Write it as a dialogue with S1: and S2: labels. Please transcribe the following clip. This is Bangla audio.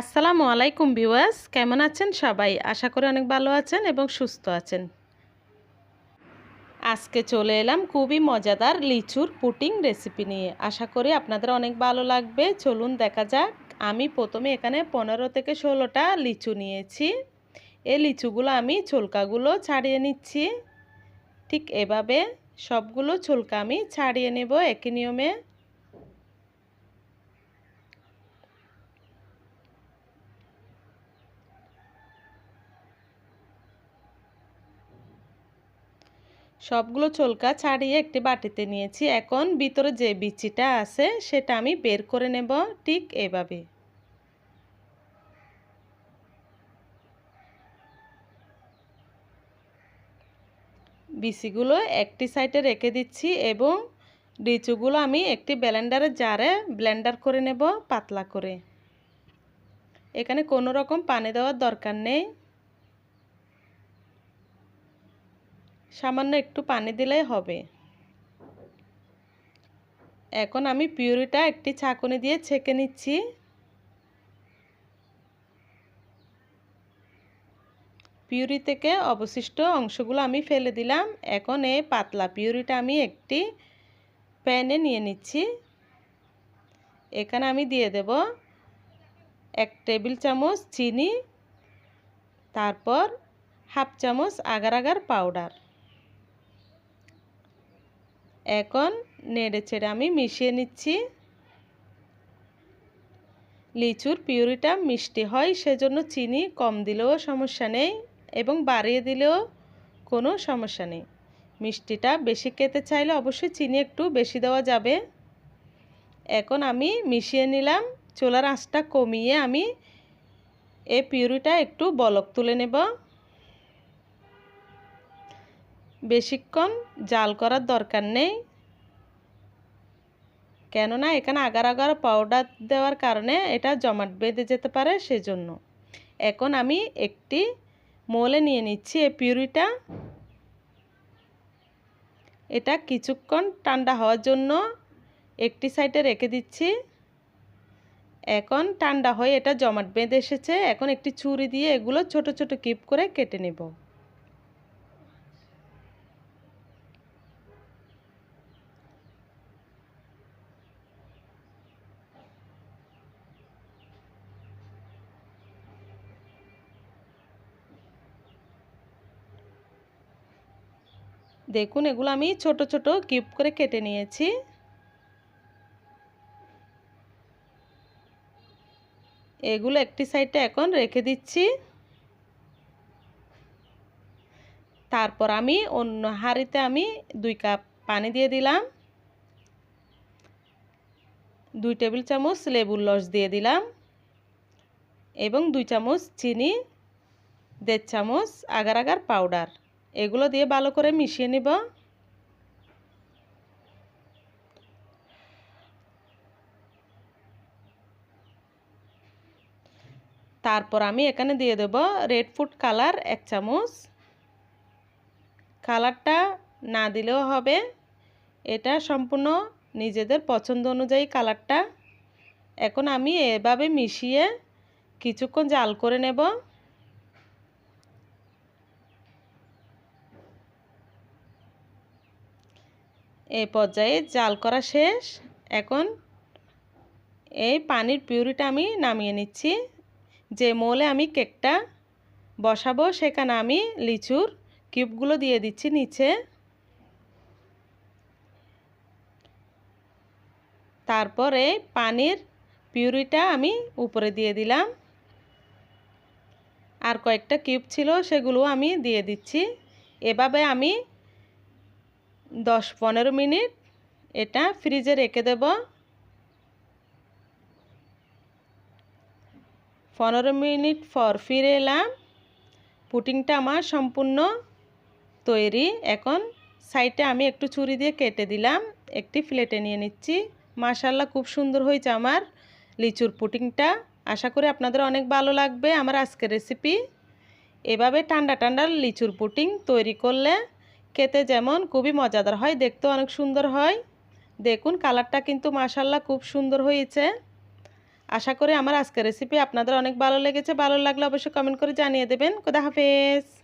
S1: আসসালামু আলাইকুম ভিউয়ার্স, কেমন আছেন সবাই? আশা করি অনেক ভালো আছেন এবং সুস্থ আছেন। আজকে চলে এলাম খুবই মজাদার লিচুর পুটিং রেসিপি নিয়ে। আশা করি আপনাদের অনেক ভালো লাগবে। চলুন দেখা যাক। আমি প্রথমে এখানে পনেরো থেকে ষোলোটা লিচু নিয়েছি। এই লিচুগুলো আমি ছোলকাগুলো ছাড়িয়ে নিচ্ছি। ঠিক এভাবে সবগুলো ছোলকা আমি ছাড়িয়ে নেব একই নিয়মে। সবগুলো চলকা ছাড়িয়ে একটি বাটিতে নিয়েছি। এখন ভিতরে যে বিচিটা আছে, সেটা আমি বের করে নেব ঠিক এভাবে। বিচিগুলো একটি সাইডে রেখে দিচ্ছি এবং লিচুগুলো আমি একটি ব্লেন্ডারের জারে ব্লেন্ডার করে নেব পাতলা করে। এখানে কোনো রকম পানি দেওয়ার দরকার নেই। সামান্য একটু পানি দিলেই হবে। এখন আমি পিউরিটা একটি ছাঁকুনি দিয়ে ছেঁকে নিচ্ছি। পিউরি থেকে অবশিষ্ট অংশগুলো আমি ফেলে দিলাম। এখন এই পাতলা পিউরিটা আমি একটি প্যানে নিয়ে নিচ্ছি। এখানে আমি দিয়ে দেব এক টেবিল চামচ চিনি, তারপর হাফ চামচ আগার আগার পাউডার। এখন নেড়ে ছেড়ে আমি মিশিয়ে নিচ্ছি। লিচুর পিউরিটা মিষ্টি হয়, সেজন্য চিনি কম দিলেও সমস্যা নেই এবং বাড়িয়ে দিলেও কোনো সমস্যা নেই। মিষ্টিটা বেশি খেতে চাইলে অবশ্যই চিনি একটু বেশি দেওয়া যাবে। এখন আমি মিশিয়ে নিলাম, চুলার আঁচটা কমিয়ে আমি এই পিউরিটা একটু বলক তুলে নেব। বেশিক্ষণ জাল করার দরকার নেই। কেননা এখানে আগার আগার পাউডার দেওয়ার কারণে এটা জমাট বেঁধে যেতে পারে সেজন্য। এখন আমি একটি মোলে নিয়ে নিচ্ছি এই পিউরিটা। এটা কিছুক্ষণ ঠান্ডা হওয়ার জন্য একটি সাইডে রেখে দিচ্ছি। এখন ঠান্ডা হয়ে এটা জমাট বেঁধে এসেছে। এখন একটি ছুরি দিয়ে এগুলো ছোট ছোট কিপ করে কেটে নেব। দেখুন, এগুলো আমি ছোট ছোট কিউব করে কেটে নিয়েছি। এগুলো একটি সাইডে এখন রেখে দিচ্ছি। তারপর আমি অন্য হাঁড়িতে আমি দুই কাপ পানি দিয়ে দিলাম। দুই টেবিল চামচ লেবুর রস দিয়ে দিলাম এবং দুই চামচ চিনি, দেড় চামচ আগার আগার পাউডার। এগুলো দিয়ে ভালো করে মিশিয়ে নিব। তারপর আমি এখানে দিয়ে দেব রেড ফুড কালার এক চামচ। কালারটা না দিলেও হবে। এটা সম্পূর্ণ নিজেদের পছন্দ অনুযায়ী কালারটা এখন আমি এভাবে মিশিয়ে কিছুক্ষণ জাল করে নেব। এই পর্যায়ে জাল করা শেষ। এখন এই পানির পিউরিটা আমি নামিয়ে নিচ্ছি। যে মোলে আমি কেকটা বসাবো, সেখানে আমি লিচুর কিউবগুলো দিয়ে দিচ্ছি নিচে। তারপরে পানির পিউরিটা আমি উপরে দিয়ে দিলাম। আর কয়েকটা কিউব ছিল সেগুলো আমি দিয়ে দিচ্ছি। এভাবে আমি দশ পনেরো মিনিট এটা ফ্রিজে রেখে দেব। পনেরো মিনিট পর ফিরে এলাম। পুটিংটা আমার সম্পূর্ণ তৈরি। এখন সাইডে আমি একটু ছুরি দিয়ে কেটে দিলাম। একটি প্লেটে নিয়ে নিচ্ছি। মাশাল্লাহ খুব সুন্দর হয়েছে আমার লিচুর পুটিংটা। আশা করি আপনাদের অনেক ভালো লাগবে আমার আজকের রেসিপি এভাবে ঠান্ডা ঠান্ডা লিচুর পুটিং তৈরি করলে খেতে যেমন খুবই মজাদার হয়, দেখতেও অনেক সুন্দর হয়। দেখুন, কালারটা কিন্তু মাশাল্লাহ খুব সুন্দর হয়েছে। আশা করি আমার আজকের রেসিপি আপনাদের অনেক ভালো লেগেছে। ভালো লাগলে অবশ্যই কমেন্ট করে জানিয়ে দেবেন। খোদা হাফেজ।